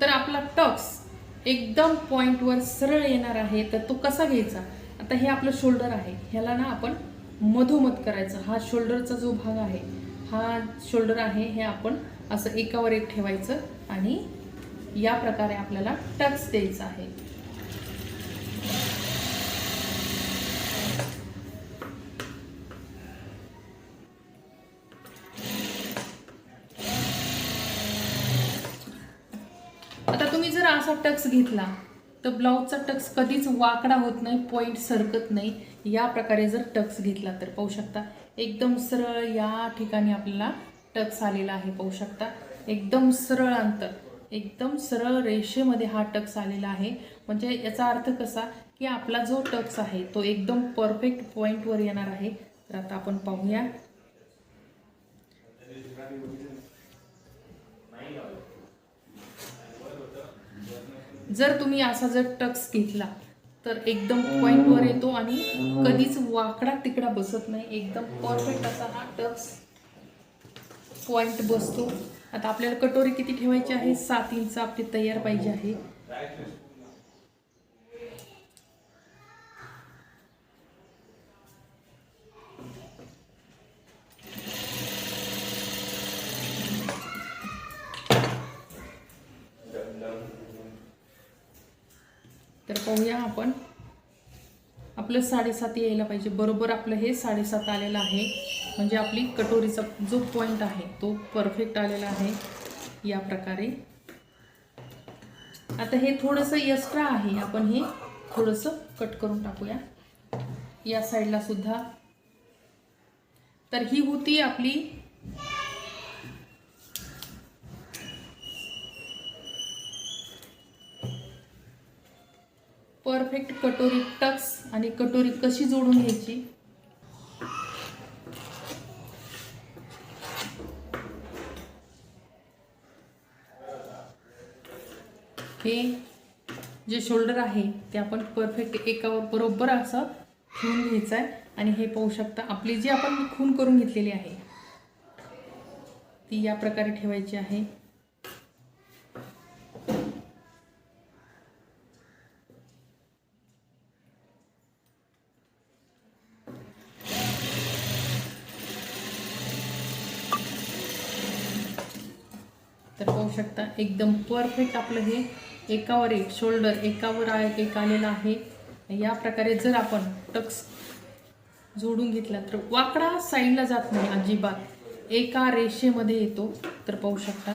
तर आपला टक्स एकदम पॉइंटवर सरळ येणार आहे तर तो कसा घ्यायचा? आता हे आपलं शोल्डर आहे. ह्याला ना आपण मधोमध करायचं. हा शोल्डरचा जो भाग आहे हा शोल्डर आहे हे आपण असं एकावर एक ठेवायचं आणि या प्रकारे आपल्याला टक्स द्यायचा आहे. जर असा टक्स घेतला तर ब्लाऊजचा टक्स कधीच वाकडा होत नाही पॉईंट सरकत नाही. या प्रकारे जर टक्स घेतला तर पाहू शकता एकदम सरळ या ठिकाणी आपल्याला टक्स आलेला आहे पाहू शकता. एकदम सरळ अंतर एकदम सरळ रेषेमध्ये हा टक्स आलेला आहे. म्हणजे याचा अर्थ कसा की आपला जो टक्स आहे तो एकदम परफेक्ट पॉईंटवर येणार आहे. तर आता आपण पाहूया. जर तुम्ही असा जर टक्स घेतला तर एकदम पॉईंटवर येतो आणि कधीच वाकडा तिकडा बसत नाही. एकदम परफेक्ट असा हा टक्स पॉईंट बसतो. आता आपल्याला कटोरी किती ठेवायची आहे? सात इंच आपली तयार पाहिजे आहे. तर पाहूया आपण. आपलं साडेसात यायला पाहिजे. बरोबर आपलं हे साडेसात आलेलं आहे. म्हणजे आपली कटोरीचा जो पॉईंट आहे तो परफेक्ट आलेला आहे. या प्रकारे. आता हे थोडंसं एक्स्ट्रा आहे. आपण हे थोडंसं कट करून टाकूया. या साईडला सुद्धा. तर ही होती आपली परफेक्ट कटोरी टक्स आणि कटोरी कशी जोडून घ्यायची? हे जे शोल्डर आहे ते आपण परफेक्ट एकावर बरोबर असं ठेवून घ्यायचं आहे आणि हे पाहू शकता आपली जी आपण खून करून घेतलेली आहे ती या प्रकारे ठेवायची आहे. तर पाहू शकता एकदम परफेक्ट आपलं हे एकावर एक शोल्डर एकावर एक आलेलं आहे. या प्रकारे जर आपण टक्स जोडून घेतला तर वाकडा साईडला जात नाही अजिबात. एका रेषेमध्ये येतो. तर पाहू शकता.